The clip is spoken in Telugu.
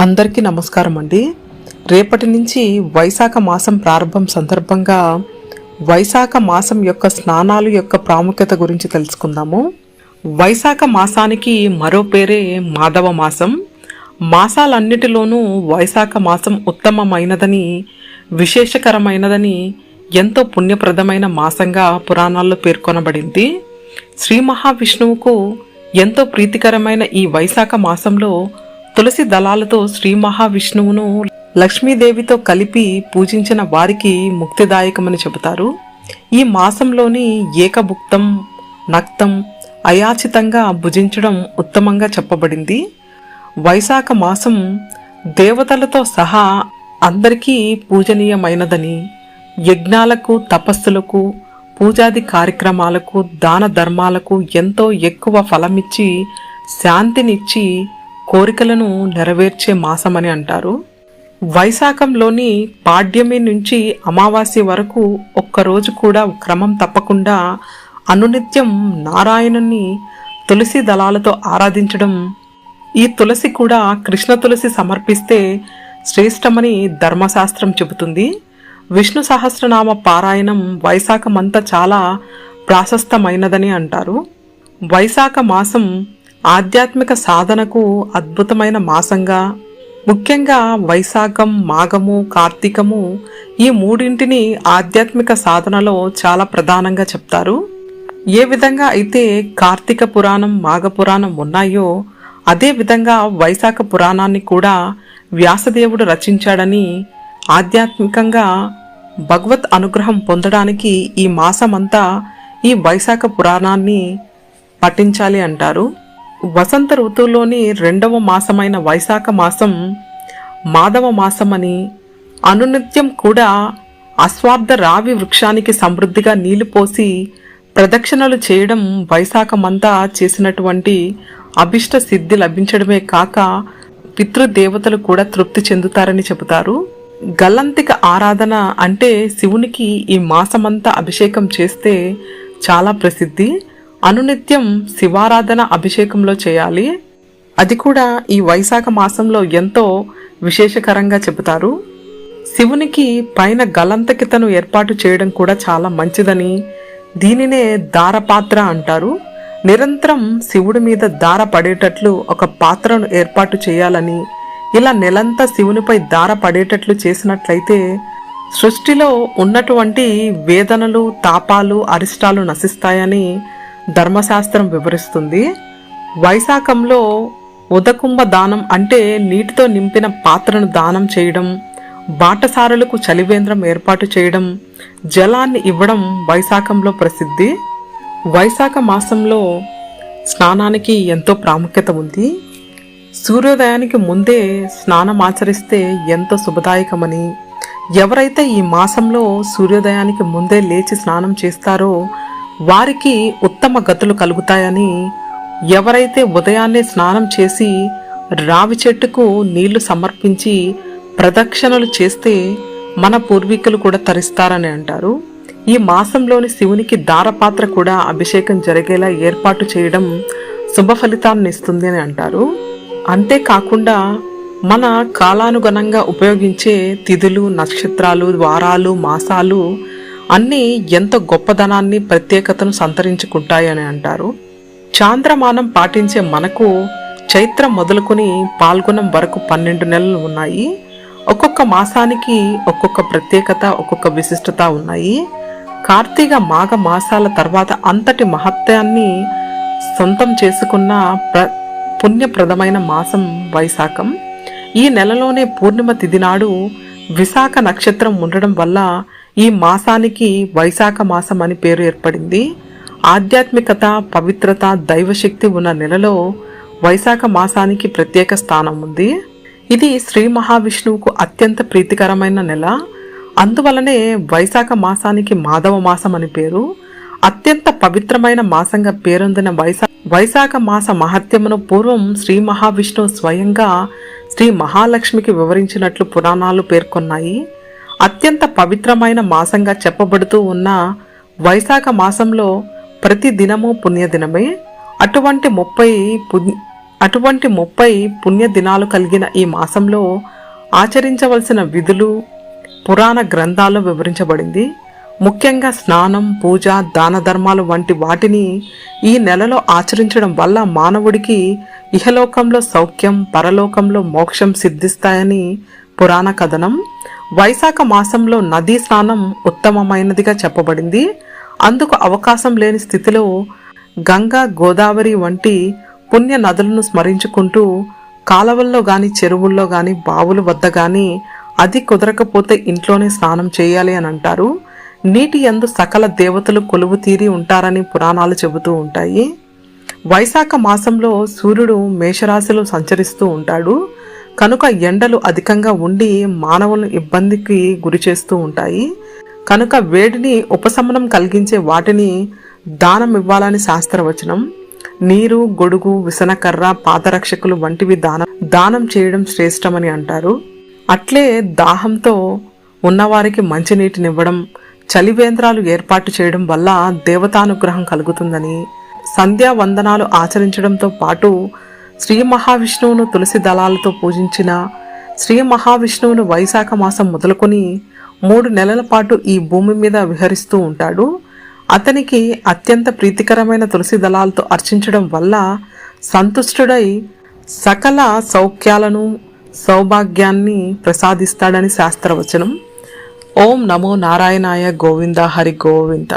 అందరికీ నమస్కారం అండి. రేపటి నుంచి వైశాఖ మాసం ప్రారంభం సందర్భంగా వైశాఖ మాసం యొక్క స్నానాలు యొక్క ప్రాముఖ్యత గురించి తెలుసుకుందాము. వైశాఖ మాసానికి మరో పేరే మాధవ మాసం. మాసాలన్నిటిలోనూ వైశాఖ మాసం ఉత్తమమైనదని విశేషకరమైనదని ఎంతో పుణ్యప్రదమైన మాసంగా పురాణాల్లో పేర్కొనబడింది. శ్రీ మహావిష్ణువుకు ఎంతో ప్రీతికరమైన ఈ వైశాఖ మాసంలో తులసి దళాలతో శ్రీ మహావిష్ణువును లక్ష్మీదేవితో కలిపి పూజించిన వారికి ముక్తిదాయకమని చెబుతారు. ఈ మాసంలోని ఏకభుక్తం నక్తం అయాచితంగా భుజించడం ఉత్తమంగా చెప్పబడింది. వైశాఖ మాసం దేవతలతో సహా అందరికీ పూజనీయమైనదని యజ్ఞాలకు తపస్సులకు పూజాది కార్యక్రమాలకు దాన ధర్మాలకు ఎంతో ఎక్కువ ఫలమిచ్చి శాంతినిచ్చి కోరికలను నెరవేర్చే మాసమని అంటారు. వైశాఖంలోని పాడ్యమి నుంచి అమావాస్య వరకు ఒక్కరోజు కూడా క్రమం తప్పకుండా అనునిత్యం నారాయణుని తులసి దళాలతో ఆరాధించడం ఈ తులసి కూడా కృష్ణ తులసి సమర్పిస్తే శ్రేష్టమని ధర్మశాస్త్రం చెబుతుంది. విష్ణు సహస్రనామ పారాయణం వైశాఖమంతా చాలా ప్రాశస్తమైనదని అంటారు. వైశాఖ మాసం ఆధ్యాత్మిక సాధనకు అద్భుతమైన మాసంగా ముఖ్యంగా వైశాఖం మాఘము కార్తీకము ఈ మూడింటిని ఆధ్యాత్మిక సాధనలో చాలా ప్రధానంగా చెప్తారు. ఏ విధంగా అయితే కార్తీక పురాణం మాఘ పురాణం ఉన్నాయో అదే విధంగా వైశాఖ పురాణాన్ని కూడా వ్యాసదేవుడు రచించాడని ఆధ్యాత్మికంగా భగవత్ అనుగ్రహం పొందడానికి ఈ మాసమంతా ఈ వైశాఖ పురాణాన్ని పఠించాలి అంటారు. వసంత ఋతువులోని రెండవ మాసమైన వైశాఖ మాసం మాధవ మాసమని అనునిత్యం కూడా అస్వార్థ రావి వృక్షానికి సమృద్ధిగా నీళ్ళు పోసి ప్రదక్షిణలు చేయడం వైశాఖమంతా చేసినటువంటి అభిష్ట సిద్ధి లభించడమే కాక పితృదేవతలు కూడా తృప్తి చెందుతారని చెబుతారు. గల్లంతిక ఆరాధన అంటే శివునికి ఈ మాసమంతా అభిషేకం చేస్తే చాలా ప్రసిద్ధి. అనునిత్యం శివారాధన అభిషేకంలో చేయాలి. అది కూడా ఈ వైశాఖ మాసంలో ఎంతో విశేషకరంగా చెబుతారు. శివునికి పైన గలంతకితను ఏర్పాటు చేయడం కూడా చాలా మంచిదని దీనినే దారపాత్ర అంటారు. నిరంతరం శివుడి మీద దార పడేటట్లు ఒక పాత్రను ఏర్పాటు చేయాలని ఇలా నెలంతా శివునిపై దార పడేటట్లు చేసినట్లయితే సృష్టిలో ఉన్నటువంటి వేదనలు తాపాలు అరిష్టాలు నశిస్తాయని ధర్మశాస్త్రం వివరిస్తుంది. వైశాఖంలో ఉదకుంభ దానం అంటే నీటితో నింపిన పాత్రను దానం చేయడం బాటసారులకు చలివేంద్రం ఏర్పాటు చేయడం జలాన్ని ఇవ్వడం వైశాఖంలో ప్రసిద్ధి. వైశాఖ మాసంలో స్నానానికి ఎంతో ప్రాముఖ్యత ఉంది. సూర్యోదయానికి ముందే స్నానం ఆచరిస్తే ఎంతో శుభదాయకమని. ఎవరైతే ఈ మాసంలో సూర్యోదయానికి ముందే లేచి స్నానం చేస్తారో వారికి ఉత్తమ గతులు కలుగుతాయని ఎవరైతే ఉదయాన్నే స్నానం చేసి రావి చెట్టుకు నీళ్ళు సమర్పించి ప్రదక్షిణలు చేస్తే మన పూర్వీకులు కూడా తరిస్తారని అంటారు. ఈ మాసంలోని శివునికి దారపాత్ర కూడా అభిషేకం జరిగేలా ఏర్పాటు చేయడం శుభ ఫలితాన్ని ఇస్తుంది అని అంటారు. అంతేకాకుండా మన కాలానుగుణంగా ఉపయోగించే తిథులు నక్షత్రాలు వారాలు మాసాలు అన్నీ ఎంతో గొప్పదనాన్ని ప్రత్యేకతను సంతరించుకుంటాయని అంటారు. చాంద్రమానం పాటించే మనకు చైత్రం మొదలుకొని పాల్గొనం వరకు పన్నెండు నెలలు ఉన్నాయి. ఒక్కొక్క మాసానికి ఒక్కొక్క ప్రత్యేకత ఒక్కొక్క విశిష్టత ఉన్నాయి. కార్తీక మాఘ మాసాల తర్వాత అంతటి మహత్యాన్ని సొంతం చేసుకున్న ప్ర పుణ్యప్రదమైన మాసం వైశాఖం. ఈ నెలలోనే పూర్ణిమ తిథి నాడు విశాఖ నక్షత్రం ఉండడం వల్ల ఈ మాసానికి వైశాఖ మాసం అని పేరు ఏర్పడింది. ఆధ్యాత్మికత పవిత్రత దైవశక్తి ఉన్న నెలలో వైశాఖ మాసానికి ప్రత్యేక స్థానం ఉంది. ఇది శ్రీ మహావిష్ణువుకు అత్యంత ప్రీతికరమైన నెల. అందువలనే వైశాఖ మాసానికి మాధవ మాసం అని పేరు. అత్యంత పవిత్రమైన మాసంగా పేరొందిన వైశా వైశాఖ మాస మహత్యమును పూర్వం శ్రీ మహావిష్ణువు స్వయంగా శ్రీ మహాలక్ష్మికి వివరించినట్లు పురాణాలు పేర్కొన్నాయి. అత్యంత పవిత్రమైన మాసంగా చెప్పబడుతూ ఉన్న వైశాఖ మాసంలో ప్రతి దినము పుణ్యదినమే. అటువంటి ముప్పై పుణ్య అటువంటి ముప్పై పుణ్యదినాలు కలిగిన ఈ మాసంలో ఆచరించవలసిన విధులు పురాణ గ్రంథాల్లో వివరించబడింది. ముఖ్యంగా స్నానం పూజ దాన ధర్మాలు వంటి వాటిని ఈ నెలలో ఆచరించడం వల్ల మానవుడికి ఇహలోకంలో సౌఖ్యం పరలోకంలో మోక్షం సిద్ధిస్తాయని పురాణ కథనం. వైశాఖ మాసంలో నదీ స్నానం ఉత్తమమైనదిగా చెప్పబడింది. అందుకు అవకాశం లేని స్థితిలో గంగా గోదావరి వంటి పుణ్య నదులను స్మరించుకుంటూ కాలవల్లో గాని చెరువుల్లో గాని బావుల వద్ద గాని అది కుదరకపోతే ఇంట్లోనే స్నానం చేయాలి అని అంటారు. నీటి యందు సకల దేవతలు కొలువు తీరి ఉంటారని పురాణాలు చెబుతూ ఉంటాయి. వైశాఖ మాసంలో సూర్యుడు మేషరాశిలో సంచరిస్తూ ఉంటాడు. కనుక ఎండలు అధికంగా ఉండి మానవులను ఇబ్బందికి గురి చేస్తూ ఉంటాయి. కనుక వేడిని ఉపశమనం కలిగించే వాటిని దానం ఇవ్వాలని శాస్త్రవచనం. నీరు గొడుగు విసనకర్ర పాదరక్షకులు వంటివి దానం దానం చేయడం శ్రేష్టమని అంటారు. అట్లే దాహంతో ఉన్నవారికి మంచినీటినివ్వడం చలివేంద్రాలు ఏర్పాటు చేయడం వల్ల దేవతానుగ్రహం కలుగుతుందని సంధ్యా వందనాలు ఆచరించడంతో పాటు శ్రీ మహావిష్ణువును తులసి దళాలతో పూజించిన శ్రీ మహావిష్ణువును వైశాఖ మాసం మొదలుకొని మూడు నెలల పాటు ఈ భూమి మీద విహరిస్తూ ఉంటాడు. అతనికి అత్యంత ప్రీతికరమైన తులసి దళాలతో అర్చించడం వల్ల సంతుష్టుడై సకల సౌఖ్యాలను సౌభాగ్యాన్ని ప్రసాదిస్తాడని శాస్త్రవచనం. ఓం నమో నారాయణాయ గోవింద హరి గోవింద.